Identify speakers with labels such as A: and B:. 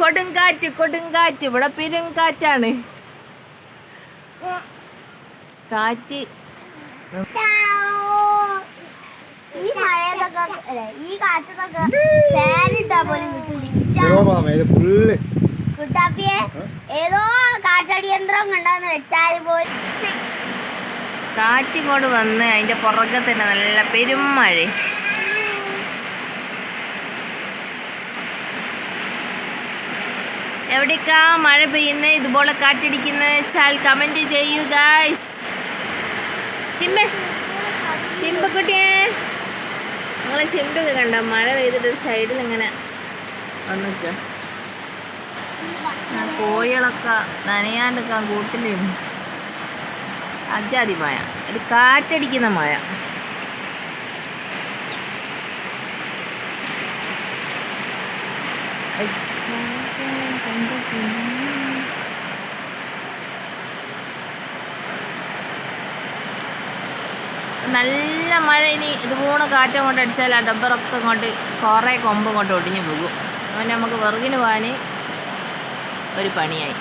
A: കൊടുങ്കാറ്റ് കൊടുങ്കാറ്റ്. ഇവിടെ പെരുങ്കാറ്റാണ്. കാറ്റ്.
B: ഈ കാറ്റത്തൊക്കെ പോലും കുട്ടാപ്പിയെ ഏതോ കാറ്റടി യന്ത്രം കണ്ടാന്ന് വെച്ചാൽ പോലും.
A: കാറ്റിങ്ങോട്ട് വന്ന് അതിന്റെ പുറകെ തന്നെ നല്ല പെരുമഴ. എവിടേക്കാ മഴ പെയ്യുന്നത് ഇതുപോലെ കാറ്റടിക്കുന്നത് വെച്ചാൽ കമന്റ് ചെയ്യൂ ഗായ്സ് ചിമ്പ ചിമ്പക്കുട്ടിയെ. നിങ്ങളെ ചിമ്പൊക്കെ കണ്ട? മഴ പെയ്തിട്ട് സൈഡിൽ ഇങ്ങനെ വന്നിക്ക. കോഴികളൊക്കെ നനയാണ്ടിരിക്കാൻ കൂട്ടിലും അജാതി മഴ. ഒരു കാറ്റടിക്കുന്ന മഴ. നല്ല മഴ ഇനി ഇതുപോലെ കാറ്റം കൊണ്ട് അടിച്ചാൽ ആ ഡബ്ബറൊക്കെ ഇങ്ങോട്ട് കുറേ കൊമ്പ് കൊണ്ട് ഒടിഞ്ഞു പോകും. അതുകൊണ്ട് നമുക്ക് വിറകിന് പോകാൻ ഒരു പണിയായി.